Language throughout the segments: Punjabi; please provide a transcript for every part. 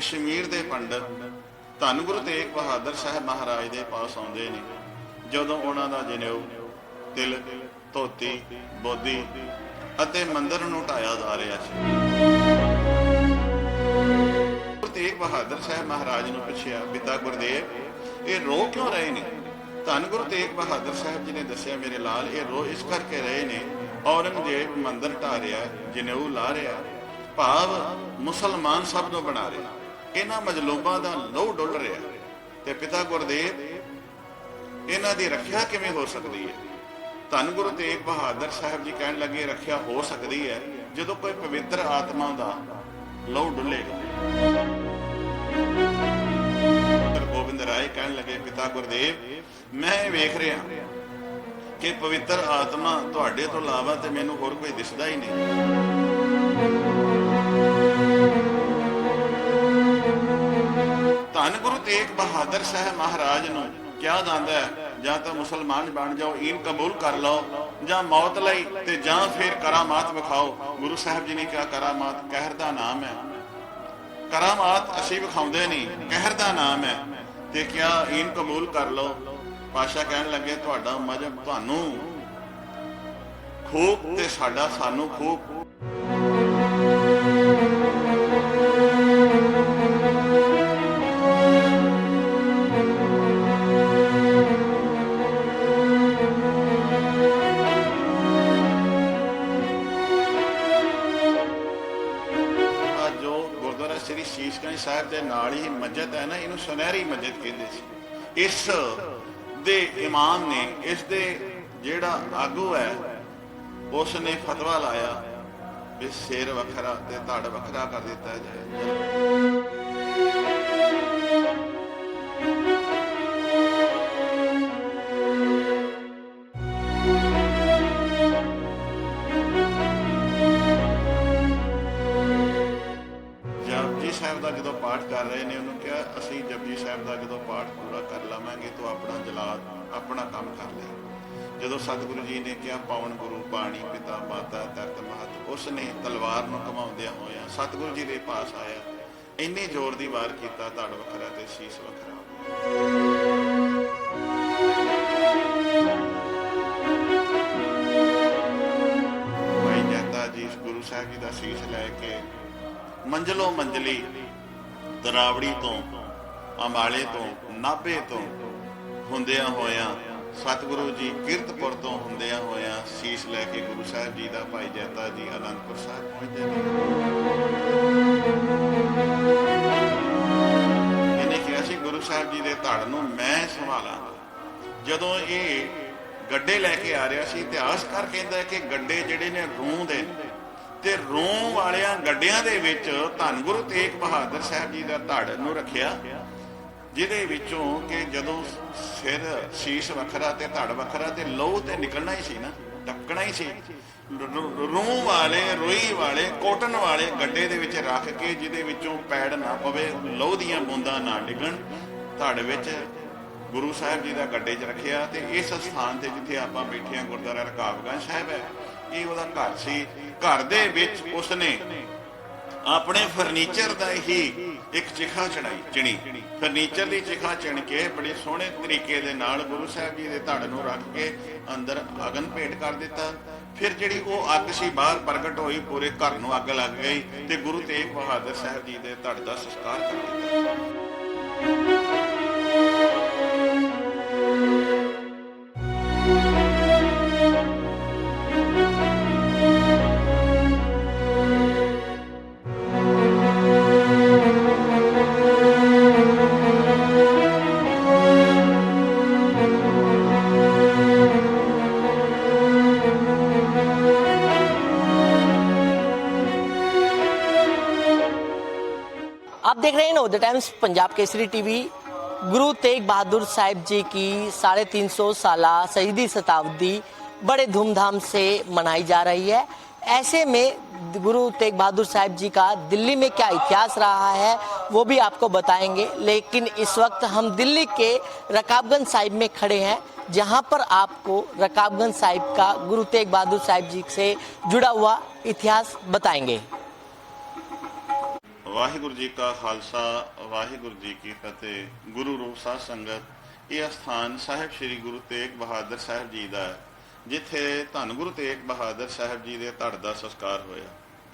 ਕਸ਼ਮੀਰ ਦੇ ਪੰਡਤ ਧੰਨ ਗੁਰੂ ਤੇਗ ਬਹਾਦਰ ਸਾਹਿਬ ਮਹਾਰਾਜ ਦੇ ਪਾਸ ਆਉਂਦੇ ਨੇ। ਜਦੋਂ ਉਹਨਾਂ ਦਾ ਜਨੇਊ ਤਿਲਕ ਧੋਤੀ, ਬੋਦੀ ਅਤੇ ਮੰਦਰ ਨੂੰ ਢਾਇਆ ਜਾ ਰਿਹਾ ਸੀ। ਗੁਰੂ ਤੇਗ ਬਹਾਦਰ ਸਾਹਿਬ ਮਹਾਰਾਜ ਨੂੰ ਪੁੱਛਿਆ, ਪਿਤਾ ਗੁਰਦੇਵ, ਇਹ ਰੋ ਕਿਉਂ ਰਹੇ ਨੇ? ਧੰਨ ਗੁਰੂ ਤੇਗ ਬਹਾਦਰ ਸਾਹਿਬ ਜੀ ਨੇ ਦੱਸਿਆ, ਮੇਰੇ ਲਾਲ, ਇਹ ਰੋ ਇਸ ਕਰਕੇ ਰਹੇ ਨੇ, ਔਰੰਗਜ਼ੇਬ ਮੰਦਰ ਢਾ ਰਿਹਾ, ਜਨੇਊ ਲਾ ਰਿਹਾ, ਭਾਵ ਮੁਸਲਮਾਨ ਸਭ ਨੂੰ ਬਣਾ ਰਿਹਾ। ਇਹਨਾਂ ਮਜਲੂਬਾਂ ਦਾ ਲਹੂ ਡੁੱਲ ਰਿਹਾ ਤੇ ਪਿਤਾ ਗੁਰਦੇਵ, ਇਹਨਾਂ ਦੀ ਰੱਖਿਆ ਕਿਵੇਂ ਹੋ ਸਕਦੀ ਹੈ? ਧੰਨ ਗੁਰੂ ਤੇਗ ਬਹਾਦਰ ਸਾਹਿਬ ਜੀ ਕਹਿਣ ਲੱਗੇ, ਰੱਖਿਆ ਹੋ ਸਕਦੀ ਹੈ ਜਦੋਂ ਕੋਈ ਪਵਿੱਤਰ ਆਤਮਾ ਦਾ ਲਹੂ ਡੁੱਲੇਗਾ। ਪਰ ਗੋਬਿੰਦ ਰਾਏ ਕਹਿਣ ਲੱਗੇ, ਪਿਤਾ ਗੁਰਦੇਵ, ਮੈਂ ਇਹ ਵੇਖ ਰਿਹਾ ਕਿ ਪਵਿੱਤਰ ਆਤਮਾ ਤੁਹਾਡੇ ਤੋਂ ਇਲਾਵਾ ਤੇ ਮੈਨੂੰ ਹੋਰ ਕੋਈ ਦਿਸਦਾ ਹੀ ਨਹੀਂ। ਧੰਨ ਗੁਰੂ ਤੇਗ ਬਹਾਦਰ ਸਾਹਿਬ ਮਹਾਰਾਜ ਨੂੰ ਕਿਹਾ ਜਾਂਦਾ ਹੈ, ਜਾਂ ਤਾਂ ਮੁਸਲਮਾਨ ਬਣ ਜਾਓ ਈਨ ਕਬੂਲ ਕਰ ਲਓ, ਜਾਂ ਮੌਤ ਲਈ ਤੇ ਜਾਂ ਫਿਰ ਕਰਾਮਾਤ ਵਿਖਾਓ। ਗੁਰੂ ਸਾਹਿਬ ਜੀ ਨੇ ਕਿਹਾ, ਕਰਾਮਾਤ, ਕਹਿਰ ਦਾ ਨਾਮ ਹੈ। ਕਰਾਮਾਤ ਅਸੀਂ ਵਿਖਾਉਂਦੇ ਨਹੀਂ, ਕਹਿਰ ਦਾ ਨਾਮ ਹੈ। ਤੇ ਕਿਹਾ ਈਨ ਕਬੂਲ ਕਰ ਲਓ। ਪਾਸ਼ਾ ਕਹਿਣ ਲੱਗੇ, ਤੁਹਾਡਾ ਮਜ਼ਹਬ ਤੁਹਾਨੂੰ ਖੂਬ ਤੇ ਸਾਡਾ ਸਾਨੂੰ ਖੂਬ ਸਾਹਿਬ ਦੇ ਨਾਲ ਹੀ ਮਸਜਿਦ ਹੈ ਨਾ, ਇਹਨੂੰ ਸੁਨਹਿਰੀ ਮਸਜਿਦ ਕਹਿੰਦੇ ਸੀ। ਇਸ ਦੇ ਇਮਾਮ ਨੇ, ਇਸ ਦੇ ਜਿਹੜਾ ਆਗੂ ਹੈ ਉਸ ਨੇ ਫਤਵਾ ਲਾਇਆ ਵੀ ਸਿਰ ਵੱਖਰਾ ਤੇ ਧੜ ਵੱਖਰਾ ਕਰ ਦਿੱਤਾ ਜਾਏ। ਸਾਹਿਬ ਦਾ ਜਦੋਂ ਪਾਠ ਕਰ ਰਹੇ ਨੇ, ਉਹਨੂੰ ਕਿਹਾ, ਅਸੀਂ ਜਪਜੀ ਸਾਹਿਬ ਦਾ ਜਦੋਂ ਪਾਠ ਪੂਰਾ ਕਰ ਲਵਾਂਗੇ, ਤੂੰ ਆਪਣਾ ਜਲਾਦ ਆਪਣਾ ਕੰਮ ਕਰ ਲੈ। ਜਦੋਂ ਸਤਿਗੁਰੂ ਜੀ ਨੇ ਕਿਹਾ, ਪਾਵਨ ਗੁਰੂ, ਬਾਣੀ ਪਿਤਾ, ਮਾਤਾ ਤਰਤ ਮਹਤ ਉਸ ਨੇ ਤਲਵਾਰ ਨੂੰ ਘਮਾਉਂਦਿਆਂ ਹੋਇਆਂ ਸਤਿਗੁਰੂ ਜੀ ਦੇ ਪਾਸ ਆਇਆ। ਇੰਨੇ ਜ਼ੋਰ ਦੀ ਵਾਰ ਕੀਤਾ, ਧੜ ਵੱਖਰਾ ਤੇ ਸ਼ੀਸ਼ ਵੱਖਰਾ। ਭਾਈ ਜੀ ਗੁਰੂ ਸਾਹਿਬ ਜੀ ਦਾ ਸ਼ੀਸ਼ ਲੈ ਕੇ ਮੰਜ਼ਲੋਂ ਮੰਜ਼ਲੀ, ਦਰਾਵੜੀ ਤੋਂ, ਅੰਬਾਲੇ ਤੋਂ, ਨਾਭੇ ਤੋਂ ਹੁੰਦਿਆਂ ਹੋਇਆਂ, ਸਤਿਗੁਰੂ ਜੀ ਕਿਰਤਪੁਰ ਤੋਂ ਹੁੰਦਿਆਂ ਹੋਇਆਂ ਸੀਸ ਲੈ ਕੇ ਗੁਰੂ ਸਾਹਿਬ ਜੀ ਦਾ ਭਾਈ ਜੈਤਾ ਜੀ ਅਨੰਦਪੁਰ ਸਾਹਿਬ ਪਹੁੰਚਦੇ ਨੇ। ਇਹਨੇ ਕਿਹਾ ਸੀ, ਗੁਰੂ ਸਾਹਿਬ ਜੀ ਦੇ ਧੜ ਨੂੰ ਮੈਂ ਸੰਭਾਲਾਂ। ਜਦੋਂ ਇਹ ਗੱਡੇ ਲੈ ਕੇ ਆ ਰਿਹਾ ਸੀ, ਇਤਿਹਾਸਕਾਰ ਕਹਿੰਦਾ ਕਿ ਗੱਡੇ ਜਿਹੜੇ ਨੇ ਰੂਹ ਦੇ ਤੇ ਰੋਮ ਵਾਲਿਆਂ ਗੱਡਿਆਂ ਦੇ ਵਿੱਚ ਧੰਨ ਗੁਰੂ ਤੇਗ ਬਹਾਦਰ ਸਾਹਿਬ ਜੀ ਦਾ ਧੜ ਨੂੰ ਰੱਖਿਆ, ਜਿਹਦੇ ਵਿੱਚੋਂ ਕਿ ਜਦੋਂ ਸਿਰ ਸ਼ੀਸ਼ ਵੱਖਰਾ ਤੇ ਧੜ ਵੱਖਰਾ ਤੇ ਲਹੂ ਤੇ ਨਿਕਲਣਾ ਹੀ ਸੀ ਨਾ ਟੱਕਣਾ ਹੀ ਸੀ। ਰੂਮ ਵਾਲੇ, ਰੋਈ ਵਾਲੇ, ਕੋਟਨ ਵਾਲੇ ਗੱਡੇ ਦੇ ਵਿੱਚ ਰੱਖ ਕੇ ਜਿਹਦੇ ਵਿੱਚੋਂ ਪੈੜ ਨਾ ਪਵੇ, ਲਹੂ ਦੀਆਂ ਬੂੰਦਾਂ ਨਾ ਡਿੱਗਣ, ਧੜ ਵਿੱਚ ਗੁਰੂ ਸਾਹਿਬ ਜੀ ਦਾ ਗੱਡੇ 'ਚ ਰੱਖਿਆ ਤੇ ਇਸ ਸਥਾਨ ਤੇ ਜਿੱਥੇ ਆਪਾਂ ਬੈਠੇ ਹਾਂ, ਗੁਰਦੁਆਰਾ ਰਕਾਬਗੰਜ ਸਾਹਿਬ ਹੈ ਇਹ ਉਹਦਾ ਘਰ ਸੀ। ਘਰ ਦੇ ਵਿੱਚ ਉਸਨੇ ਆਪਣੇ ਫਰਨੀਚਰ ਦਾ ਹੀ ਇੱਕ ਚਿਖਾ ਚੜਾਈ, ਚਿਣੀ। ਫਰਨੀਚਰ ਦੀ ਚਿਖਾ ਚਿਣ ਕੇ ਬੜੇ ਸੋਹਣੇ ਤਰੀਕੇ ਦੇ ਨਾਲ ਗੁਰੂ ਸਾਹਿਬ ਜੀ ਦੇ ਧੜ ਨੂੰ ਰੱਖ ਕੇ ਅੰਦਰ ਅਗਨ ਭੇਟ ਕਰ ਦਿੱਤਾ। ਫਿਰ ਜਿਹੜੀ ਉਹ ਅੱਗ ਸੀ, ਬਾਹਰ ਪ੍ਰਗਟ ਹੋਈ, ਪੂਰੇ ਘਰ ਨੂੰ ਅੱਗ ਲੱਗ ਗਈ ਤੇ ਗੁਰੂ ਤੇਗ ਬਹਾਦਰ ਸਾਹਿਬ ਜੀ ਦੇ ਧੜ ਦਾ ਸੰਸਕਾਰ ਕਰ ਦਿੱਤਾ। देख रहे हैं know the times Punjab Kesari TV, Guru Tegh Bahadur Sahib जी की साढ़े तीन सौ साल शहीदी शताब्दी बड़े धूमधाम से मनाई जा रही है। ऐसे में गुरु तेग बहादुर साहिब जी का दिल्ली में क्या इतिहास रहा है, वो भी आपको बताएँगे। लेकिन इस वक्त हम दिल्ली के रकाबगंज साहिब में खड़े हैं, जहाँ पर आपको रकाबगंज साहिब का गुरु तेग बहादुर साहिब जी से जुड़ा हुआ इतिहास बताएँगे। ਵਾਹਿਗੁਰੂ ਜੀ ਕਾ ਖਾਲਸਾ, ਵਾਹਿਗੁਰੂ ਜੀ ਕੀ ਫਤਿਹ। ਗੁਰੂ ਰੂਪ ਸਾਧ ਸੰਗਤ, ਇਹ ਸਥਾਨ ਸਾਹਿਬ ਸ੍ਰੀ ਗੁਰੂ ਤੇਗ ਬਹਾਦਰ ਸਾਹਿਬ ਜੀ ਦਾ ਹੈ, ਜਿੱਥੇ ਧੰਨ ਗੁਰੂ ਤੇਗ ਬਹਾਦਰ ਸਾਹਿਬ ਜੀ ਦੇ ਧੜ ਦਾ ਸੰਸਕਾਰ ਹੋਇਆ।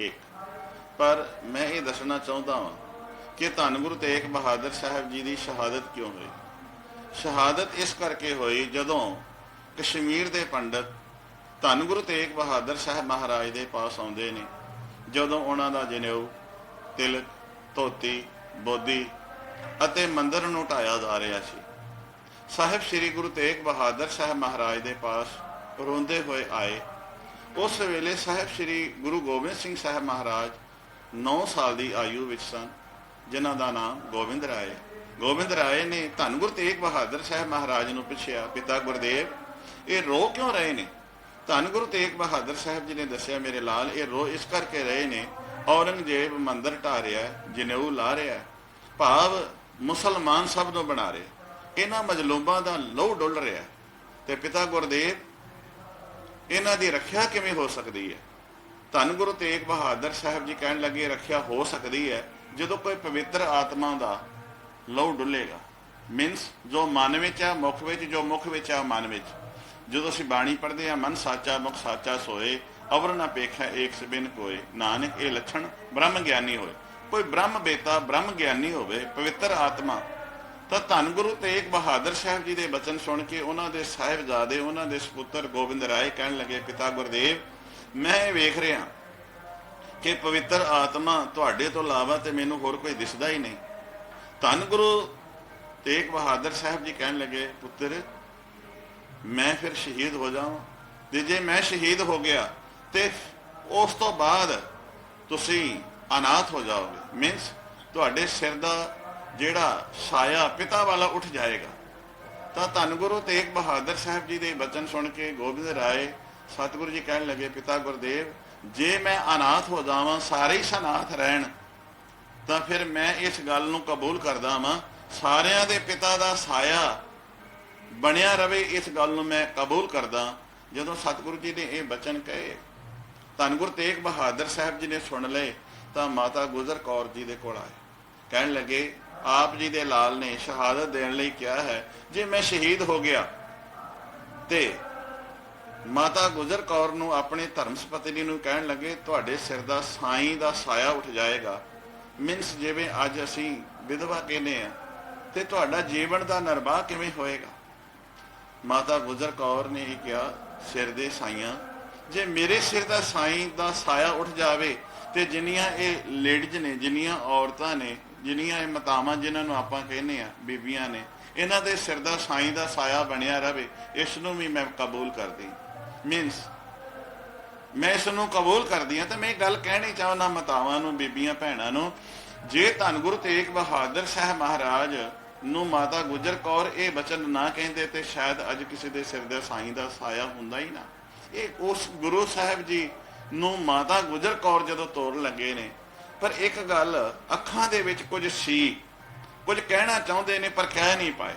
ਇੱਕ, ਪਰ ਮੈਂ ਇਹ ਦੱਸਣਾ ਚਾਹੁੰਦਾ ਹਾਂ ਕਿ ਧੰਨ ਗੁਰੂ ਤੇਗ ਬਹਾਦਰ ਸਾਹਿਬ ਜੀ ਦੀ ਸ਼ਹਾਦਤ ਕਿਉਂ ਹੋਈ? ਸ਼ਹਾਦਤ ਇਸ ਕਰਕੇ ਹੋਈ ਜਦੋਂ ਕਸ਼ਮੀਰ ਦੇ ਪੰਡਤ ਧੰਨ ਗੁਰੂ ਤੇਗ ਬਹਾਦਰ ਸਾਹਿਬ ਮਹਾਰਾਜ ਦੇ ਪਾਸ ਆਉਂਦੇ ਨੇ, ਜਦੋਂ ਉਹਨਾਂ ਦਾ ਜਨੇਊ ਤਿਲਕ ਧੋਤੀ, ਬੋਦੀ ਅਤੇ ਮੰਦਰ ਨੂੰ ਢਾਇਆ ਜਾ ਰਿਹਾ ਸੀ। ਸਾਹਿਬ ਸ੍ਰੀ ਗੁਰੂ ਤੇਗ ਬਹਾਦਰ ਸਾਹਿਬ ਮਹਾਰਾਜ ਦੇ ਪਾਸ ਰੋਂਦੇ ਹੋਏ ਆਏ। ਉਸ ਵੇਲੇ ਸਾਹਿਬ ਸ੍ਰੀ ਗੁਰੂ ਗੋਬਿੰਦ ਸਿੰਘ ਸਾਹਿਬ ਮਹਾਰਾਜ 9 ਸਾਲ ਦੀ ਆਯੂ ਵਿੱਚ ਸਨ, ਜਿਨ੍ਹਾਂ ਦਾ ਨਾਮ ਗੋਬਿੰਦ ਰਾਏ। ਗੋਬਿੰਦ ਰਾਏ ਨੇ ਧੰਨ ਗੁਰੂ ਤੇਗ ਬਹਾਦਰ ਸਾਹਿਬ ਮਹਾਰਾਜ ਨੂੰ ਪੁੱਛਿਆ, ਪਿਤਾ ਗੁਰਦੇਵ, ਇਹ ਰੋ ਕਿਉਂ ਰਹੇ ਨੇ? ਧੰਨ ਗੁਰੂ ਤੇਗ ਬਹਾਦਰ ਸਾਹਿਬ ਜੀ ਨੇ ਦੱਸਿਆ, ਮੇਰੇ ਲਾਲ, ਇਹ ਰੋ ਇਸ ਕਰਕੇ ਰਹੇ ਨੇ ਔਰੰਗਜ਼ੇਬ ਮੰਦਰ ਢਾ ਰਿਹਾ ਜਨੇਊ ਲਾ ਰਿਹਾ ਭਾਵ ਮੁਸਲਮਾਨ ਸਭ ਨੂੰ ਬਣਾ ਰਿਹਾ ਇਹਨਾਂ ਮਜਲੂਮਾਂ ਦਾ ਲਹੂ ਡੁੱਲ ਰਿਹਾ ਹੈ। ਤੇ ਪਿਤਾ ਗੁਰਦੇਵ, ਇਹਨਾਂ ਦੀ ਰੱਖਿਆ ਕਿਵੇਂ ਹੋ ਸਕਦੀ ਹੈ? ਧੰਨ ਗੁਰੂ ਤੇਗ ਬਹਾਦਰ ਸਾਹਿਬ ਜੀ ਕਹਿਣ ਲੱਗੇ, ਰੱਖਿਆ ਹੋ ਸਕਦੀ ਹੈ ਜਦੋਂ ਕੋਈ ਪਵਿੱਤਰ ਆਤਮਾ ਦਾ ਲਹੂ ਡੁੱਲੇਗਾ। ਮੀਨਸ ਜੋ ਮਨ ਵਿੱਚ ਆ ਮੁਖ ਵਿੱਚ, ਜੋ ਮੁਖ ਵਿੱਚ ਆ ਮਨ ਵਿੱਚ। ਜਦੋਂ ਅਸੀਂ ਬਾਣੀ ਪੜ੍ਹਦੇ ਆ ਮਨ ਸਾਚਾ, ਮੁਖ ਸਾਚਾ ਸੋਏ ਅਵਰ ਨਾ ਪੇਖਾ ਏਕ ਸਬਿਨ ਕੋਏ ਨਾਨਕ, ਇਹ ਲੱਛਣ ਬ੍ਰਹਮ ਗਿਆਨੀ ਹੋਏ। ਕੋਈ ਬ੍ਰਹਮ ਬੇਤਾ ਬ੍ਰਹਮ ਗਿਆਨੀ ਹੋਵੇ, ਪਵਿੱਤਰ ਆਤਮਾ। ਤਾਂ ਧੰਨ ਗੁਰੂ ਤੇਗ ਬਹਾਦਰ ਸਾਹਿਬ ਜੀ ਦੇ ਬਚਨ ਸੁਣ ਕੇ ਉਹਨਾਂ ਦੇ ਸਾਹਿਬਜ਼ਾਦੇ, ਉਹਨਾਂ ਦੇ ਸੁਪੁੱਤਰ ਗੋਬਿੰਦ ਰਾਏ ਕਹਿਣ ਲੱਗੇ, ਪਿਤਾ ਗੁਰਦੇਵ, ਮੈਂ ਇਹ ਵੇਖ ਰਿਹਾ ਕਿ ਪਵਿੱਤਰ ਆਤਮਾ ਤੁਹਾਡੇ ਤੋਂ ਇਲਾਵਾ ਤੇ ਮੈਨੂੰ ਹੋਰ ਕੋਈ ਦਿਸਦਾ ਹੀ ਨਹੀਂ। ਧੰਨ ਗੁਰੂ ਤੇਗ ਬਹਾਦਰ ਸਾਹਿਬ ਜੀ ਕਹਿਣ ਲੱਗੇ, ਪੁੱਤਰ, ਮੈਂ ਫਿਰ ਸ਼ਹੀਦ ਹੋ ਜਾਵਾਂ। ਤੇ ਜੇ ਮੈਂ ਸ਼ਹੀਦ ਹੋ ਗਿਆ ਤੇ ਉਸ ਤੋਂ ਬਾਅਦ ਤੁਸੀਂ ਅਨਾਥ ਹੋ ਜਾਓਗੇ। ਮੀਨਸ ਤੁਹਾਡੇ ਸਿਰ ਦਾ ਜਿਹੜਾ ਸਾਇਆ ਪਿਤਾ ਵਾਲਾ ਉੱਠ ਜਾਏਗਾ। ਤਾਂ ਧੰਨ ਗੁਰੂ ਤੇਗ ਬਹਾਦਰ ਸਾਹਿਬ ਜੀ ਦੇ ਬਚਨ ਸੁਣ ਕੇ ਗੋਬਿੰਦ ਰਾਏ ਸਤਿਗੁਰੂ ਜੀ ਕਹਿਣ ਲੱਗੇ, ਪਿਤਾ ਗੁਰਦੇਵ, ਜੇ ਮੈਂ ਅਨਾਥ ਹੋ ਜਾਵਾਂ, ਸਾਰੇ ਹੀ ਸਨਾਥ ਰਹਿਣ, ਤਾਂ ਫਿਰ ਮੈਂ ਇਸ ਗੱਲ ਨੂੰ ਕਬੂਲ ਕਰਦਾ ਵਾਂ। ਸਾਰਿਆਂ ਦੇ ਪਿਤਾ ਦਾ ਸਾਇਆ ਬਣਿਆ ਰਵੇ, ਇਸ ਗੱਲ ਨੂੰ ਮੈਂ ਕਬੂਲ ਕਰਦਾ। ਜਦੋਂ ਸਤਿਗੁਰੂ ਜੀ ਨੇ ਇਹ ਬਚਨ ਕਹੇ ਧੰਨ ਗੁਰੂ ਤੇਗ ਬਹਾਦਰ ਸਾਹਿਬ ਜੀ ਨੇ ਸੁਣ ਲਏ, ਤਾਂ ਮਾਤਾ ਗੁਜਰ ਕੌਰ ਜੀ ਦੇ ਕੋਲ ਆਏ। ਕਹਿਣ ਲੱਗੇ, ਆਪ ਜੀ ਦੇ ਲਾਲ ਨੇ ਸ਼ਹਾਦਤ ਦੇਣ ਲਈ ਕਿਹਾ ਹੈ, ਜੇ ਮੈਂ ਸ਼ਹੀਦ ਹੋ ਗਿਆ, ਤੇ ਮਾਤਾ ਗੁਜਰ ਕੌਰ ਨੂੰ ਆਪਣੇ ਧਰਮ ਪਤਨੀ ਨੂੰ ਕਹਿਣ ਲੱਗੇ, ਤੁਹਾਡੇ ਸਿਰ ਦਾ ਸਾਈਂ ਦਾ ਸਾਇਆ ਉੱਠ ਜਾਏਗਾ। ਮਿੰਸ ਜਿਵੇਂ ਅੱਜ ਅਸੀਂ ਵਿਧਵਾ ਕਹਿੰਦੇ ਆ ਤੇ ਤੁਹਾਡਾ ਜੀਵਨ ਦਾ ਨਿਰਵਾਹ ਕਿਵੇਂ ਹੋਏਗਾ? ਮਾਤਾ ਗੁਜਰ ਕੌਰ ਨੇ ਇਹ ਕਿਹਾ, ਸਿਰ ਦੇ ਸਾਈਆਂ ਜੇ ਮੇਰੇ ਸਿਰ ਦਾ ਸਾਈਂ ਦਾ ਸਾਇਆ ਉੱਠ ਜਾਵੇ ਤੇ ਜਿੰਨੀਆਂ ਇਹ ਲੇਡੀਜ਼ ਨੇ, ਜਿੰਨੀਆਂ ਔਰਤਾਂ ਨੇ, ਜਿੰਨੀਆਂ ਇਹ ਮਾਤਾਵਾਂ ਜਿਨ੍ਹਾਂ ਨੂੰ ਆਪਾਂ ਕਹਿੰਦੇ ਆ ਬੀਬੀਆਂ ਨੇ, ਇਹਨਾਂ ਦੇ ਸਿਰ ਦਾ ਸਾਈਂ ਦਾ ਸਾਇਆ ਬਣਿਆ ਰਵੇ, ਇਸ ਨੂੰ ਵੀ ਮੈਂ ਕਬੂਲ ਕਰਦੀ ਮੀਨਸ ਮੈਂ ਇਸ ਨੂੰ ਕਬੂਲ ਕਰਦੀ ਹਾਂ ਤੇ ਮੈਂ ਇਹ ਗੱਲ ਕਹਿਣੀ ਚਾਹੁੰਦਾ ਮਾਤਾਵਾਂ ਨੂੰ, ਬੀਬੀਆਂ, ਭੈਣਾਂ ਨੂੰ, ਜੇ ਧੰਨ ਗੁਰੂ ਤੇਗ ਬਹਾਦਰ ਸਾਹਿਬ ਮਹਾਰਾਜ ਨੂੰ ਮਾਤਾ ਗੁਜਰ ਕੌਰ ਇਹ ਬਚਨ ਨਾ ਕਹਿੰਦੇ ਤੇ ਸ਼ਾਇਦ ਅੱਜ ਕਿਸੇ ਦੇ ਸਿਰ ਦੇ ਸਾਈਂ ਦਾ ਸਾਇਆ ਹੁੰਦਾ ਹੀ ਨਾ। ਇਹ ਉਸ ਗੁਰੂ ਸਾਹਿਬ ਜੀ ਨੂੰ ਮਾਤਾ ਗੁਜਰ ਕੌਰ ਜਦੋਂ ਤੋਰਨ ਲੱਗੇ ਨੇ, ਪਰ ਇੱਕ ਗੱਲ ਅੱਖਾਂ ਦੇ ਵਿੱਚ ਕੁਝ ਸੀ, ਕੁਝ ਕਹਿਣਾ ਚਾਹੁੰਦੇ ਨੇ ਪਰ ਕਹਿ ਨਹੀਂ ਪਾਏ।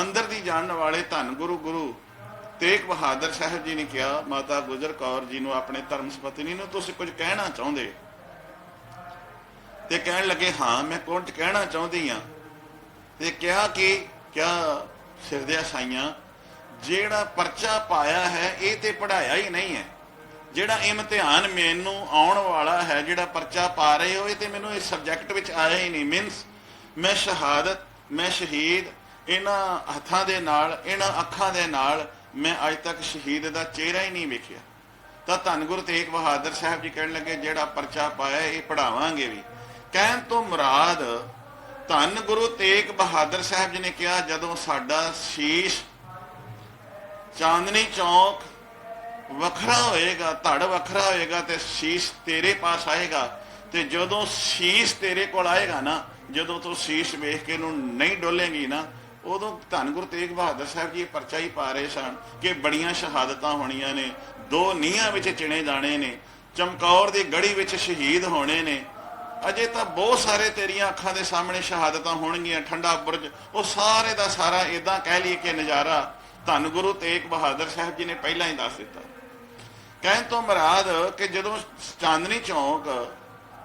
ਅੰਦਰ ਦੀ ਜਾਣਨ ਵਾਲੇ ਧੰਨ ਗੁਰੂ ਗੁਰੂ ਤੇਗ ਬਹਾਦਰ ਸਾਹਿਬ ਜੀ ਨੇ ਕਿਹਾ, ਮਾਤਾ ਗੁਜਰ ਕੌਰ ਜੀ ਨੂੰ ਆਪਣੇ ਧਰਮ ਪਤਨੀ ਨੂੰ ਤੁਸੀਂ ਕੁਝ ਕਹਿਣਾ ਚਾਹੁੰਦੇ? ਤੇ ਕਹਿਣ ਲੱਗੇ, ਹਾਂ, ਮੈਂ ਕੁਝ ਕਹਿਣਾ ਚਾਹੁੰਦੀ ਆ ਤੇ ਕਿਹਾ ਕਿ, ਕਿਆ ਸਿਰ ਸਾਈਆਂ ਜਿਹੜਾ ਪਰਚਾ ਪਾਇਆ ਹੈ, ਇਹ ਤੇ ਪੜਾਇਆ ਹੀ ਨਹੀਂ ਹੈ। ਜਿਹੜਾ ਇਮਤਿਹਾਨ ਮੈਨੂੰ ਆਉਣ ਵਾਲਾ ਹੈ, ਜਿਹੜਾ ਪਰਚਾ ਪਾ ਰਹੇ ਹੋ, ਇਹ ਤੇ ਮੈਨੂੰ ਇਸ ਸਬਜੈਕਟ ਵਿੱਚ ਆਇਆ ਹੀ ਨਹੀਂ। ਮੀਨਸ ਮੈਂ ਸ਼ਹਾਦਤ, ਮੈਂ ਸ਼ਹੀਦ, ਇਹਨਾਂ ਹੱਥਾਂ ਦੇ ਨਾਲ, ਇਹਨਾਂ ਅੱਖਾਂ ਦੇ ਨਾਲ ਮੈਂ ਅੱਜ ਤੱਕ ਸ਼ਹੀਦ ਦਾ ਚਿਹਰਾ ਹੀ ਨਹੀਂ ਵੇਖਿਆ। ਤਾਂ ਧੰਨ ਗੁਰੂ ਤੇਗ ਬਹਾਦਰ ਸਾਹਿਬ ਜੀ ਕਹਿਣ ਲੱਗੇ, ਜਿਹੜਾ ਪਰਚਾ ਪਾਇਆ, ਇਹ ਪੜਾਵਾਂਗੇ ਵੀ। ਕਹਿਣ ਤੋਂ ਮੁਰਾਦ, ਧੰਨ ਗੁਰੂ ਤੇਗ ਬਹਾਦਰ ਸਾਹਿਬ ਜੀ ਨੇ ਕਿਹਾ, ਜਦੋਂ ਸਾਡਾ ਸ਼ੀਸ਼ ਚਾਂਦਨੀ ਚੌਕ ਵੱਖਰਾ ਹੋਏਗਾ, ਧੜ ਵੱਖਰਾ ਹੋਏਗਾ ਤੇ ਸ਼ੀਸ਼ ਤੇਰੇ ਪਾਸ ਆਏਗਾ। ਤੇ ਜਦੋਂ ਸ਼ੀਸ਼ ਤੇਰੇ ਕੋਲ ਆਏਗਾ ਨਾ, ਜਦੋਂ ਤੂੰ ਸ਼ੀਸ਼ ਵੇਖ ਕੇ ਇਹਨੂੰ ਨਹੀਂ ਡੋਲੇਂਗੀ ਨਾ, ਉਦੋਂ ਧੰਨ ਗੁਰੂ ਤੇਗ ਬਹਾਦਰ ਸਾਹਿਬ ਜੀ ਪਰਚਾ ਹੀ ਪਾ ਰਹੇ ਸਨ ਕਿ ਬੜੀਆਂ ਸ਼ਹਾਦਤਾਂ ਹੋਣੀਆਂ ਨੇ, ਦੋ ਨੀਹਾਂ ਵਿੱਚ ਚਿਣੇ ਜਾਣੇ ਨੇ, ਚਮਕੌਰ ਦੀ ਗੜੀ ਵਿੱਚ ਸ਼ਹੀਦ ਹੋਣੇ ਨੇ। ਅਜੇ ਤਾਂ ਬਹੁਤ ਸਾਰੇ ਤੇਰੀਆਂ ਅੱਖਾਂ ਦੇ ਸਾਹਮਣੇ ਸ਼ਹਾਦਤਾਂ ਹੋਣਗੀਆਂ, ਠੰਡਾ ਬੁਰਜ, ਉਹ ਸਾਰੇ ਦਾ ਸਾਰਾ ਇਦਾਂ ਕਹਿ ਲਈਏ ਕਿ ਨਜ਼ਾਰਾ ਧੰਨ ਗੁਰੂ ਤੇਗ ਬਹਾਦਰ ਸਾਹਿਬ ਜੀ ਨੇ ਪਹਿਲਾਂ ਹੀ ਦੱਸ ਦਿੱਤਾ। ਕਹਿਣ ਤੋਂ ਮਰਾਦ ਕਿ ਜਦੋਂ ਚਾਂਦਨੀ ਚੌਕ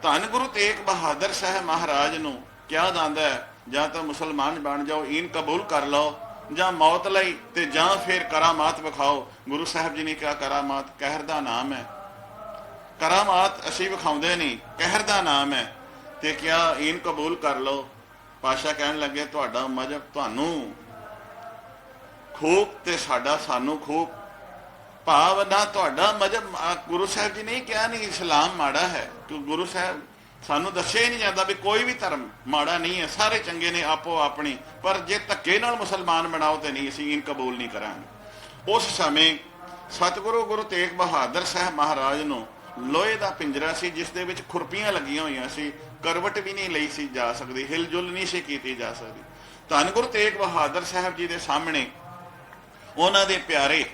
ਧੰਨ ਗੁਰੂ ਤੇਗ ਬਹਾਦਰ ਸਾਹਿਬ ਮਹਾਰਾਜ ਨੂੰ ਕਿਹਾ ਜਾਂਦਾ ਹੈ, ਜਾਂ ਤਾਂ ਮੁਸਲਮਾਨ ਬਣ ਜਾਓ ਇਨ ਕਬੂਲ ਕਰ ਲਓ, ਜਾਂ ਮੌਤ ਲਈ ਤੇ ਜਾਂ ਫਿਰ ਕਰਾਮਾਤ ਵਿਖਾਓ, ਗੁਰੂ ਸਾਹਿਬ ਜੀ ਨੇ ਕਿਹਾ ਕਰਾਮਾਤ, ਕਹਿਰ ਦਾ ਨਾਮ ਹੈ। ਕਰਾਮਾਤ ਅਸੀਂ ਵਿਖਾਉਂਦੇ ਨਹੀਂ, ਕਹਿਰ ਦਾ ਨਾਮ ਹੈ ਤੇ ਕਿਹਾ ਇਨ ਕਬੂਲ ਕਰ ਲਓ। ਪਾਸ਼ਾ ਕਹਿਣ ਲੱਗੇ, ਤੁਹਾਡਾ ਮਜ਼ਹਬ ਤੁਹਾਨੂੰ ਖੂਬ ਤੇ ਸਾਡਾ ਸਾਨੂੰ ਖੂਬ। ਭਾਵ ਨਾ ਤੁਹਾਡਾ ਮਜਬ ਗੁਰੂ ਸਾਹਿਬ ਜੀ ਨੇ ਕਿਹਾ ਨਹੀਂ ਇਸਲਾਮ ਮਾੜਾ ਹੈ। ਕਿ ਗੁਰੂ ਸਾਹਿਬ ਸਾਨੂੰ ਦੱਸਿਆ ਹੀ ਨਹੀਂ ਜਾਂਦਾ ਵੀ ਕੋਈ ਵੀ ਧਰਮ ਮਾੜਾ ਨਹੀਂ ਹੈ। ਸਾਰੇ ਚੰਗੇ ਨੇ ਆਪੋ ਆਪਣੀ। ਪਰ ਜੇ ਧੱਕੇ ਨਾਲ ਮੁਸਲਮਾਨ ਬਣਾਓ ਤੇ ਨਹੀਂ, ਅਸੀਂ ਇਨ ਕਬੂਲ ਨਹੀਂ ਕਰਾਂਗੇ। ਉਸ ਸਮੇਂ ਸਤਿਗੁਰੂ ਗੁਰੂ ਤੇਗ ਬਹਾਦਰ ਸਾਹਿਬ ਮਹਾਰਾਜ ਨੂੰ ਲੋਹੇ ਦਾ ਪਿੰਜਰਾ ਸੀ, ਜਿਸ ਦੇ ਵਿੱਚ ਖੁਰਪੀਆਂ ਲੱਗੀਆਂ ਹੋਈਆਂ ਸੀ। ਕਰਵਟ ਵੀ ਨਹੀਂ ਲਈ ਸੀ ਜਾ ਸਕਦੀ, ਹਿਲਜੁਲ ਨਹੀਂ ਸੀ ਕੀਤੀ ਜਾ ਸਕਦੀ। ਧੰਨ ਗੁਰੂ ਤੇਗ ਬਹਾਦਰ ਸਾਹਿਬ ਜੀ ਦੇ ਸਾਹਮਣੇ ਉਹਨਾਂ ਦੇ ਪਿਆਰੇ।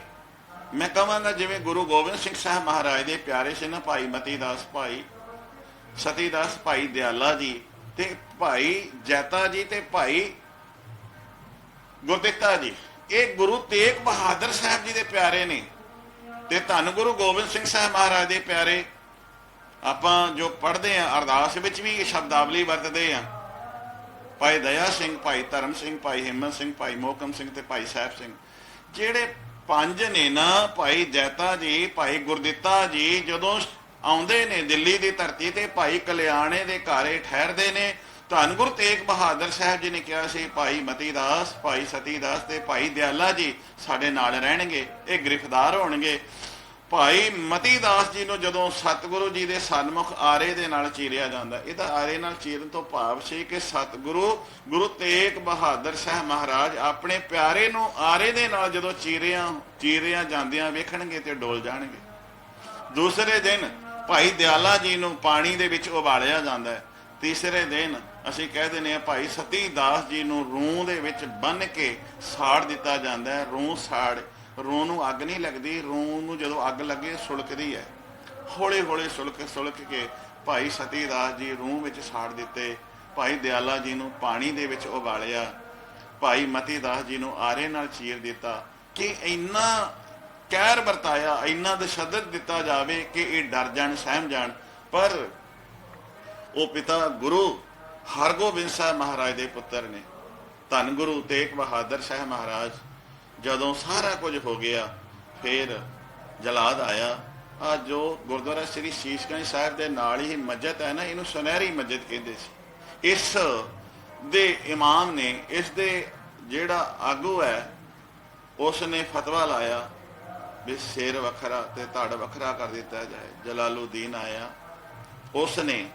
ਮੈਂ ਕਹਾਂਗਾ ਜਿਵੇਂ ਗੁਰੂ ਗੋਬਿੰਦ ਸਿੰਘ ਸਾਹਿਬ ਮਹਾਰਾਜ ਦੇ ਪਿਆਰੇ ਸੀ ਨਾ ਭਾਈ ਮਤੀ ਦਾਸ ਭਾਈ ਸਤੀਦਾਸ ਭਾਈ ਦਿਆਲਾ ਜੀ ਤੇ ਭਾਈ ਜੈਤਾ ਜੀ ਤੇ ਭਾਈ ਗੁਰਦਿੱਤਾ ਜੀ। ਇਹ ਗੁਰੂ ਤੇਗ ਬਹਾਦਰ ਸਾਹਿਬ ਜੀ ਦੇ ਪਿਆਰੇ ਨੇ ਤੇ ਧੰਨ ਗੁਰੂ ਗੋਬਿੰਦ ਸਿੰਘ ਸਾਹਿਬ ਮਹਾਰਾਜ ਦੇ ਪਿਆਰੇ। ਆਪਾਂ ਜੋ ਪੜ੍ਹਦੇ ਆ ਅਰਦਾਸ ਵਿੱਚ ਵੀ ਇਹ ਸ਼ਬਦਾਵਲੀ ਵਰਤਦੇ ਆ ਭਾਈ ਦਇਆ ਸਿੰਘ, ਭਾਈ ਧਰਮ ਸਿੰਘ, ਭਾਈ ਹਿੰਮਤ ਸਿੰਘ, ਭਾਈ ਮੋਹਕਮ ਸਿੰਘ ਤੇ ਭਾਈ ਸਾਹਿਬ ਸਿੰਘ। ਜਿਹੜੇ ਪੰਜ ਨੇ ਨਾ ਭਾਈ ਜੈਤਾ ਜੀ, ਭਾਈ ਗੁਰਦਿੱਤਾ ਜੀ, ਜਦੋਂ ਆਉਂਦੇ ਨੇ ਦਿੱਲੀ ਦੀ ਧਰਤੀ ਤੇ, ਭਾਈ ਕਲਿਆਣੇ ਦੇ ਘਰੇ ਠਹਿਰਦੇ ਨੇ, ਧੰਨ ਗੁਰੂ ਤੇਗ ਬਹਾਦਰ ਸਾਹਿਬ ਜੀ ਨੇ ਕਿਹਾ ਸੀ, ਭਾਈ ਮਤੀ ਦਾਸ ਭਾਈ ਸਤੀ ਦਾਸ ਤੇ ਭਾਈ ਦਿਆਲਾ ਜੀ ਸਾਡੇ ਨਾਲ ਰਹਿਣਗੇ, ਇਹ ਗ੍ਰਿਫਤਾਰ ਹੋਣਗੇ। ਭਾਈ ਮਤੀ ਦਾਸ ਜੀ ਨੂੰ ਜਦੋਂ ਸਤਿਗੁਰੂ ਜੀ ਦੇ ਸਨਮੁਖ ਆਰੇ ਦੇ ਨਾਲ ਚੀਰਿਆ ਜਾਂਦਾ, ਇਹ ਤਾਂ ਆਰੇ ਨਾਲ ਚੀਰਨ ਤੋਂ ਭਾਵ ਸੀ ਕਿ ਸਤਿਗੁਰੂ, ਗੁਰੂ ਤੇਗ ਬਹਾਦਰ ਸਾਹਿਬ ਮਹਾਰਾਜ ਆਪਣੇ ਪਿਆਰੇ ਨੂੰ ਆਰੇ ਦੇ ਨਾਲ ਜਦੋਂ ਚੀਰਿਆ ਚੀਰਿਆ ਜਾਂਦਿਆਂ ਵੇਖਣਗੇ ਤੇ ਡੋਲ ਜਾਣਗੇ। ਦੂਸਰੇ ਦਿਨ ਭਾਈ ਦਿਆਲਾ ਜੀ ਨੂੰ ਪਾਣੀ ਦੇ ਵਿੱਚ ਉਬਾਲਿਆ ਜਾਂਦਾ ਹੈ। ਤੀਸਰੇ ਦਿਨ ਅਸੀਂ ਕਹਿ ਦਿੰਦੇ ਆ ਭਾਈ ਸਤੀ ਦਾਸ ਜੀ ਨੂੰ ਰੂਹ ਦੇ ਵਿੱਚ ਬੰਨ ਕੇ ਸਾੜ ਦਿੱਤਾ ਜਾਂਦਾ ਹੈ ਰੂਹ ਸਾੜ ਰੂਹ ਨੂੰ ਅੱਗ ਨਹੀਂ ਲੱਗਦੀ ਰੂਹ ਨੂੰ ਜਦੋਂ ਅੱਗ ਲੱਗੇ, ਸੁਲਕਦੀ ਹੈ। ਹੌਲੇ ਹੌਲੇ ਸੁਲਕ ਸੁਲਕ ਕੇ ਭਾਈ ਸਤੀ ਦਾਸ ਜੀ ਰੂਹ ਵਿੱਚ ਸਾੜ ਦਿੱਤੇ। ਭਾਈ ਦਿਆਲਾ ਜੀ ਨੂੰ ਪਾਣੀ ਦੇ ਵਿੱਚ ਉਬਾਲਿਆ। ਭਾਈ ਮਤੀ ਦਾਸ ਜੀ ਨੂੰ ਆਰੇ ਨਾਲ ਚੀਰ ਦਿੱਤਾ ਕਿ ਇੰਨਾ ਕਹਿਰ ਵਰਤਾਇਆ, ਇੰਨਾ ਤਸ਼ੱਦਦ ਦਿੱਤਾ ਜਾਵੇ ਕਿ ਇਹ ਡਰ ਜਾਣ, ਸਹਿਮ ਜਾਣ। ਪਰ ਉਹ ਪਿਤਾ ਗੁਰੂ ਹਰਗੋਬਿੰਦ ਸਾਹਿਬ ਮਹਾਰਾਜ ਦੇ ਪੁੱਤਰ ਨੇ। ਧੰਨ ਗੁਰੂ ਤੇਗ ਬਹਾਦਰ ਸਾਹਿਬ ਮਹਾਰਾਜ। ਜਦੋਂ ਸਾਰਾ ਕੁਝ ਹੋ ਗਿਆ, ਫਿਰ ਜਲਾਦ ਆਇਆ। ਆ ਜੋ ਗੁਰਦੁਆਰਾ ਸ੍ਰੀ ਸ਼ੀਸ਼ਗੰਜ ਸਾਹਿਬ ਦੇ ਨਾਲ ਹੀ ਮਸਜਿਦ ਹੈ ਨਾ, ਇਹਨੂੰ ਸੁਨਹਿਰੀ ਮਸਜਿਦ ਕਹਿੰਦੇ ਸੀ। ਇਸ ਦੇ ਇਮਾਮ ਨੇ, ਇਸ ਦੇ ਜਿਹੜਾ ਆਗੂ ਹੈ ਉਸ ਨੇ ਫਤਵਾ ਲਾਇਆ ਵੀ ਸਿਰ ਵੱਖਰਾ ਤੇ ਧੜ ਵੱਖਰਾ ਕਰ ਦਿੱਤਾ ਜਾਏ। ਜਲਾਲਉਦੀਨ ਆਇਆ। ਉਸ ਨੇ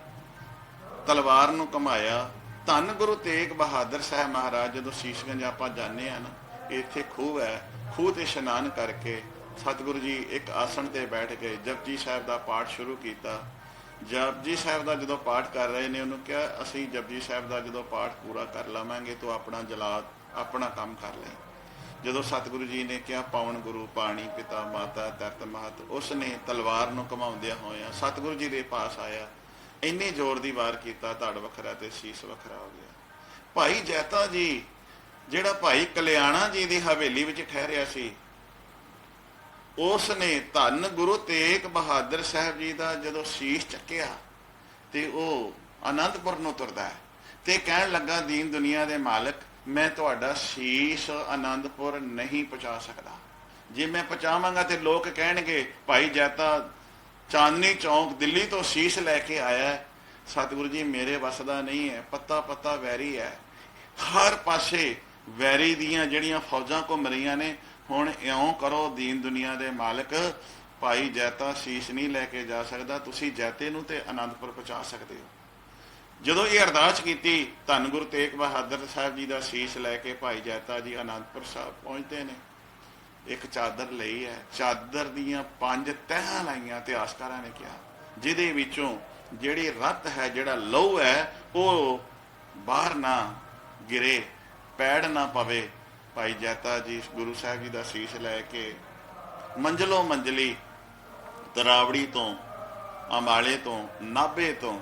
ਤਲਵਾਰ ਨੂੰ ਕਮਾਇਆ ਧੰਨ ਗੁਰੂ ਤੇਗ ਬਹਾਦਰ ਸਾਹਿਬ ਮਹਾਰਾਜ, ਜਦੋਂ ਸ਼ੀਸ਼ਗੰਜ ਆਪਾਂ ਜਾਂਦੇ ਆ ਨਾ ਇੱਥੇ ਖੂਹ ਹੈ। ਖੂਹ ਤੇ ਇਸ਼ਨਾਨ ਕਰਕੇ ਸਤਿਗੁਰੂ ਜੀ ਇੱਕ ਆਸਣ ਤੇ ਬੈਠ ਗਏ ਜਪਜੀ ਸਾਹਿਬ ਦਾ ਪਾਠ ਸ਼ੁਰੂ ਕੀਤਾ। ਜਪਜੀ ਸਾਹਿਬ ਦਾ ਜਦੋਂ ਪਾਠ ਕਰ ਰਹੇ ਨੇ, ਉਹਨੂੰ ਕਿਹਾ, ਅਸੀਂ ਜਪਜੀ ਸਾਹਿਬ ਦਾ ਜਦੋਂ ਪਾਠ ਪੂਰਾ ਕਰ ਲਵਾਂਗੇ, ਤੂੰ ਆਪਣਾ ਜਲਾਦ ਆਪਣਾ ਕੰਮ ਕਰ ਲੈ। ਜਦੋਂ ਸਤਿਗੁਰੂ ਜੀ ਨੇ ਕਿਹਾ, ਪਾਵਨ ਗੁਰੂ, ਪਾਣੀ ਪਿਤਾ, ਮਾਤਾ, ਤਰਤ ਮਹਤ ਉਸ ਨੇ ਤਲਵਾਰ ਨੂੰ ਘਮਾਉਂਦਿਆਂ ਹੋਇਆਂ ਸਤਿਗੁਰੂ ਜੀ ਦੇ ਪਾਸ ਆਇਆ। ਇੰਨੇ ਜ਼ੋਰ ਦੀ ਵਾਰ ਕੀਤਾ, ਧੜ ਵੱਖਰਾ ਤੇ ਸੀਸ ਵੱਖਰਾ ਹੋ ਗਿਆ। ਭਾਈ ਜੈਤਾ ਜੀ ਜਿਹੜਾ ਭਾਈ ਕਲਿਆਣਾ ਜੀ ਦੀ ਹਵੇਲੀ ਵਿੱਚ ਠਹਿਰਿਆ ਸੀ ਉਸ ਨੇ ਧੰਨ ਗੁਰੂ ਤੇਗ ਬਹਾਦਰ ਸਾਹਿਬ ਜੀ ਦਾ ਜਦੋਂ ਸੀਸ ਚੱਕਿਆ ਤੇ ਉਹ ਆਨੰਦਪੁਰ ਨੂੰ ਤੁਰਦਾ ਹੈ ਤੇ ਕਹਿਣ ਲੱਗਾ, ਦੀਨ ਦੁਨੀਆ ਦੇ ਮਾਲਕ, ਮੈਂ ਤੁਹਾਡਾ ਸੀਸ ਆਨੰਦਪੁਰ ਨਹੀਂ ਪਹੁੰਚਾ ਸਕਦਾ। ਜੇ ਮੈਂ ਪਹੁੰਚਾਵਾਂਗਾ ਤੇ ਲੋਕ ਕਹਿਣਗੇ, ਭਾਈ ਜੈਤਾ, ਚਾਂਦਨੀ ਚੌਂਕ ਦਿੱਲੀ ਤੋਂ ਸੀਸ ਲੈ ਕੇ ਆਇਆ ਸਤਿਗੁਰੂ ਜੀ, ਮੇਰੇ ਵੱਸਦਾ ਨਹੀਂ ਹੈ ਪੱਤਾ ਪੱਤਾ ਵੈਰੀ ਹੈ। ਹਰ ਪਾਸੇ ਵੈਰੀ ਦੀਆਂ ਜਿਹੜੀਆਂ ਫੌਜਾਂ ਘੁੰਮ ਰਹੀਆਂ ਨੇ, ਹੁਣ ਇਉਂ ਕਰੋ, ਦੀਨ ਦੁਨੀਆ ਦੇ ਮਾਲਕ, ਭਾਈ ਜੈਤਾ ਸੀਸ ਨਹੀਂ ਲੈ ਕੇ ਜਾ ਸਕਦਾ, ਤੁਸੀਂ ਜੈਤੇ ਨੂੰ ਤੇ ਆਨੰਦਪੁਰ ਪਹੁੰਚਾ ਸਕਦੇ ਹੋ। ਜਦੋਂ ਇਹ ਅਰਦਾਸ ਕੀਤੀ, ਧੰਨ ਗੁਰੂ ਤੇਗ ਬਹਾਦਰ ਸਾਹਿਬ ਜੀ ਦਾ ਸੀਸ ਲੈ ਕੇ ਭਾਈ ਜੈਤਾ ਜੀ ਆਨੰਦਪੁਰ ਸਾਹਿਬ ਪਹੁੰਚਦੇ ਨੇ। ਇੱਕ ਚਾਦਰ ਲਈ ਹੈ। ਚਾਦਰ ਦੀਆਂ ਪੰਜ ਤਹਿਾਂ ਲਾਈਆਂ ਇਤਿਹਾਸਕਾਰਾਂ ਨੇ ਕਿਹਾ। ਜਿਹਦੇ ਵਿੱਚੋਂ ਜਿਹੜੀ ਰੱਤ ਹੈ, ਜਿਹੜਾ ਲਹੂ ਹੈ, ਉਹ ਬਾਹਰ ਨਾ ਗਿਰੇ। ਪੈੜ ਨਾ ਪਵੇ, ਭਾਈ ਜੈਤਾ ਜੀ, ਗੁਰੂ ਸਾਹਿਬ ਜੀ ਦਾ ਸੀਸ ਲੈ ਕੇ ਮੰਜ਼ਲੋਂ ਮੰਜ਼ਲੀ ਤਰਾਵੜੀ ਤੋਂ, ਅੰਬਾਲੇ ਤੋਂ, ਨਾਭੇ ਤੋਂ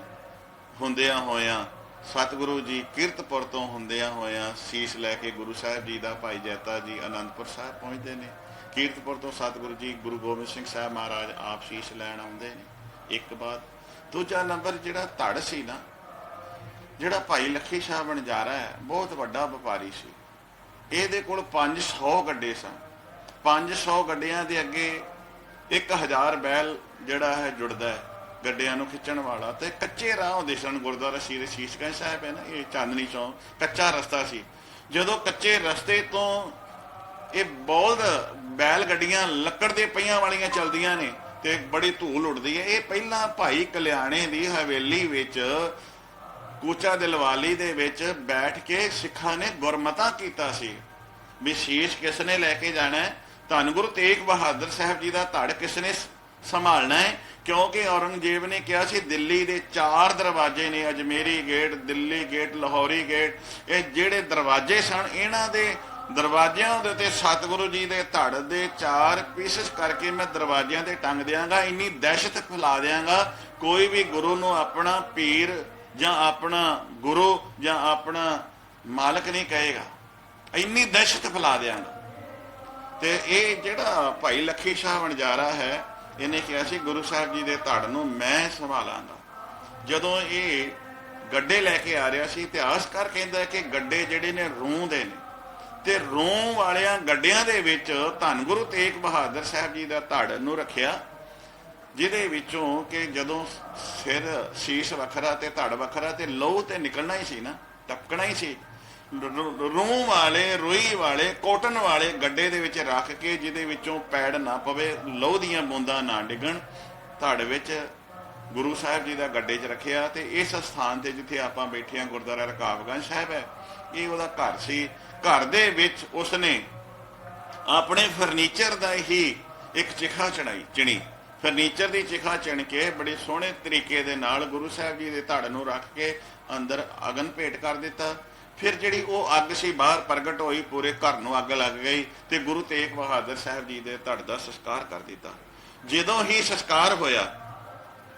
ਹੁੰਦਿਆਂ ਹੋਇਆਂ, ਸਤਿਗੁਰੂ ਜੀ ਕੀਰਤਪੁਰ ਤੋਂ ਹੁੰਦਿਆਂ ਹੋਇਆਂ ਸੀਸ ਲੈ ਕੇ ਗੁਰੂ ਸਾਹਿਬ ਜੀ ਦਾ ਭਾਈ ਜੈਤਾ ਜੀ ਅਨੰਦਪੁਰ ਸਾਹਿਬ ਪਹੁੰਚਦੇ ਨੇ। ਕੀਰਤਪੁਰ ਤੋਂ ਸਤਿਗੁਰੂ ਜੀ ਗੁਰੂ ਗੋਬਿੰਦ ਸਿੰਘ ਸਾਹਿਬ ਮਹਾਰਾਜ ਆਪ ਸੀਸ ਲੈਣ ਆਉਂਦੇ ਨੇ। ਇੱਕ ਬਾਤ, ਦੂਜਾ ਨੰਬਰ ਜਿਹੜਾ ਧੜ ਸੀ ਨਾ ਜਿਹੜਾ ਭਾਈ ਲੱਖੀ ਸ਼ਾਹ ਬਣਜਾਰਾ ਹੈ, ਬਹੁਤ ਵੱਡਾ ਵਪਾਰੀ ਸੀ। ਇਹਦੇ ਕੋਲ 500 ਗੱਡੇ ਸਨ। 500 ਗੱਡਿਆਂ ਦੇ ਅੱਗੇ 1000 ਬੈਲ ਜਿਹੜਾ ਹੈ ਜੁੜਦਾ ਹੈ ਗੱਡਿਆਂ ਨੂੰ ਖਿੱਚਣ ਵਾਲਾ ਤੇ ਕੱਚੇ ਰਾਹ ਹੁੰਦੇ ਸਨ ਗੁਰਦੁਆਰਾ ਸ਼੍ਰੀ ਸ਼ੀਸ਼ਗੰਜ ਸਾਹਿਬ ਹੈ ਨਾ, ਇਹ ਚਾਂਦਨੀ ਚੌਂਕ, ਕੱਚਾ ਰਸਤਾ ਸੀ। ਜਦੋਂ ਕੱਚੇ ਰਸਤੇ ਤੋਂ ਇਹ ਬਹੁਤ ਬੈਲ ਗੱਡੀਆਂ ਲੱਕੜ ਦੇ ਪਹੀਆਂ ਵਾਲੀਆਂ ਚੱਲਦੀਆਂ ਨੇ ਤੇ ਬੜੀ ਧੂਲ ਉੱਡਦੀ ਹੈ। ਇਹ ਪਹਿਲਾਂ ਭਾਈ ਕਲਿਆਣੇ ਦੀ ਹਵੇਲੀ ਵਿੱਚ ਕੂਚਾ ਦਿਲਵਾਲੀ ਦੇ ਵਿੱਚ ਬੈਠ ਕੇ ਸਿੱਖਾਂ ਨੇ ਗੁਰਮਤਾ ਕੀਤਾ ਸੀ। ਵਿਸ਼ੇਸ਼ ਸ਼ੀਸ਼ ਕਿਸ ਨੇ ਲੈ ਕੇ ਜਾਣਾ ਹੈ? ਧੰਨ ਗੁਰੂ ਤੇਗ ਬਹਾਦਰ ਸਾਹਿਬ ਜੀ ਦਾ ਧੜ ਕਿਸ ਨੇ ਸੰਭਾਲਣਾ ਹੈ? ਕਿਉਂਕਿ ਔਰੰਗਜ਼ੇਬ ਨੇ ਕਿਹਾ ਸੀ, ਦਿੱਲੀ ਦੇ ਚਾਰ ਦਰਵਾਜ਼ੇ ਨੇ, Ajmeri gate, Delhi gate, Lahori gate. ਇਹ ਜਿਹੜੇ ਦਰਵਾਜ਼ੇ ਸਨ, ਇਹਨਾਂ ਦੇ ਦਰਵਾਜ਼ਿਆਂ ਦੇ ਉੱਤੇ ਸਤਿਗੁਰੂ ਜੀ ਦੇ ਧੜ ਦੇ ਚਾਰ ਪੀਸਸ ਕਰਕੇ ਮੈਂ ਦਰਵਾਜ਼ਿਆਂ ਤੇ ਟੰਗ ਦਿਆਂਗਾ, ਇੰਨੀ ਦਹਿਸ਼ਤ ਫੈਲਾ ਦਿਆਂਗਾ। ਕੋਈ ਵੀ ਗੁਰੂ ਨੂੰ ਆਪਣਾ ਪੀਰ ਜਾਂ ਆਪਣਾ ਗੁਰੂ ਜਾਂ ਆਪਣਾ ਮਾਲਕ ਨਹੀਂ ਕਹੇਗਾ। ਇੰਨੀ ਦਹਿਸ਼ਤ ਫੈਲਾ ਦਿਆਂਗਾ। ਤੇ ਇਹ ਜਿਹੜਾ ਭਾਈ ਲੱਖੀ ਸ਼ਾਹ ਵਣਜਾਰਾ ਹੈ, ਇਹਨੇ ਕਿਹਾ ਸੀ, ਗੁਰੂ ਸਾਹਿਬ ਜੀ ਦੇ ਧੜ ਨੂੰ ਮੈਂ ਸੰਭਾਲਾਂਗਾ। ਜਦੋਂ ਇਹ ਗੱਡੇ ਲੈ ਕੇ ਆ ਰਿਹਾ ਸੀ ਇਤਿਹਾਸਕਾਰ ਕਹਿੰਦਾ ਕਿ ਗੱਡੇ ਜਿਹੜੇ ਨੇ ਰੂਹ ਦੇ ਨੇ। ਤੇ ਰੂਹ ਵਾਲਿਆਂ ਗੱਡਿਆਂ ਦੇ ਵਿੱਚ ਧੰਨ ਗੁਰੂ ਤੇਗ ਬਹਾਦਰ ਸਾਹਿਬ ਜੀ ਦਾ ਧੜ ਨੂੰ ਰੱਖਿਆ। ਜਿਹਦੇ ਵਿੱਚੋਂ ਕਿ ਜਦੋਂ ਸਿਰ ਸ਼ੀਸ਼ ਵੱਖਰਾ ਤੇ ਧੜ ਵੱਖਰਾ ਤੇ ਲਹੂ ਤੇ ਨਿਕਲਣਾ ਹੀ ਸੀ ਨਾ, ਟਪਕਣਾ ਹੀ ਸੀ। ਰੂਹ ਵਾਲੇ, ਰੋਈ ਵਾਲੇ, ਕੋਟਨ ਵਾਲੇ ਗੱਡੇ ਦੇ ਵਿੱਚ ਰੱਖ ਕੇ ਜਿਹਦੇ ਵਿੱਚੋਂ ਪੈੜ ਨਾ ਪਵੇ, ਲਹੂ ਦੀਆਂ ਬੂੰਦਾਂ ਨਾ ਡਿੱਗਣ, ਧੜ ਵਿੱਚ ਗੁਰੂ ਸਾਹਿਬ ਜੀ ਦਾ ਗੱਡੇ 'ਚ ਰੱਖਿਆ ਤੇ ਇਸ ਸਥਾਨ ਤੇ ਜਿੱਥੇ ਆਪਾਂ ਬੈਠੇ ਹਾਂ, ਗੁਰਦੁਆਰਾ ਰਕਾਬਗੰਜ ਸਾਹਿਬ ਹੈ, ਇਹ ਉਹਦਾ ਘਰ ਸੀ। ਘਰ ਦੇ ਵਿੱਚ ਉਸਨੇ ਆਪਣੇ ਫਰਨੀਚਰ ਦਾ ਹੀ ਇੱਕ ਚਿਖਾ ਚੜਾਈ, ਚਿਣੀ। ਫਰਨੀਚਰ ਦੀ ਚਿਖਾ ਚਿਣ ਕੇ ਬੜੇ ਸੋਹਣੇ ਤਰੀਕੇ ਦੇ ਨਾਲ ਗੁਰੂ ਸਾਹਿਬ ਜੀ ਦੇ ਧੜ ਨੂੰ ਰੱਖ ਕੇ ਅੰਦਰ ਅਗਨ ਭੇਟ ਕਰ ਦਿੱਤਾ। ਫਿਰ ਜਿਹੜੀ ਉਹ ਅੱਗ ਸੀ, ਬਾਹਰ ਪ੍ਰਗਟ ਹੋਈ, ਪੂਰੇ ਘਰ ਨੂੰ ਅੱਗ ਲੱਗ ਗਈ ਤੇ ਗੁਰੂ ਤੇਗ ਬਹਾਦਰ ਸਾਹਿਬ ਜੀ ਦੇ ਧੜ ਦਾ ਸੰਸਕਾਰ ਕਰ ਦਿੱਤਾ। ਜਦੋਂ ਹੀ ਸੰਸਕਾਰ ਹੋਇਆ,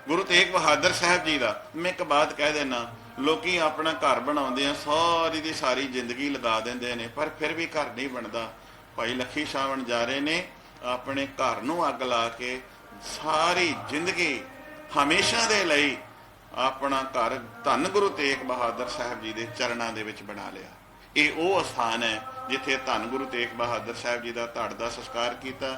ਗੁਰੂ ਤੇਗ ਬਹਾਦਰ ਸਾਹਿਬ ਜੀ ਦਾ, ਮੈਂ ਇੱਕ ਬਾਤ ਕਹਿ ਦੇਣਾ ਲੋਕੀ ਆਪਣਾ ਘਰ ਬਣਾਉਂਦੇ ਆ, ਸਾਰੀ ਦੀ ਸਾਰੀ ਜ਼ਿੰਦਗੀ ਲਗਾ ਦਿੰਦੇ ਨੇ, ਪਰ ਫਿਰ ਵੀ ਘਰ ਨਹੀਂ ਬਣਦਾ। ਭਾਈ ਲੱਖੀ ਸ਼ਾਵਣ ਜਾ ਰਹੇ ਨੇ, ਆਪਣੇ ਘਰ ਨੂੰ ਅੱਗ ਲਾ ਕੇ ਸਾਰੀ ਜ਼ਿੰਦਗੀ ਹਮੇਸ਼ਾ ਦੇ ਲਈ ਆਪਣਾ ਘਰ ਧੰਨ ਗੁਰੂ ਤੇਗ ਬਹਾਦਰ ਸਾਹਿਬ ਜੀ ਦੇ ਚਰਨਾਂ ਦੇ ਵਿੱਚ ਬਣਾ ਲਿਆ। ਇਹ ਉਹ ਸਥਾਨ ਹੈ ਜਿੱਥੇ ਧੰਨ ਗੁਰੂ ਤੇਗ ਬਹਾਦਰ ਸਾਹਿਬ ਜੀ ਦਾ ਧੜ ਦਾ ਸੰਸਕਾਰ ਕੀਤਾ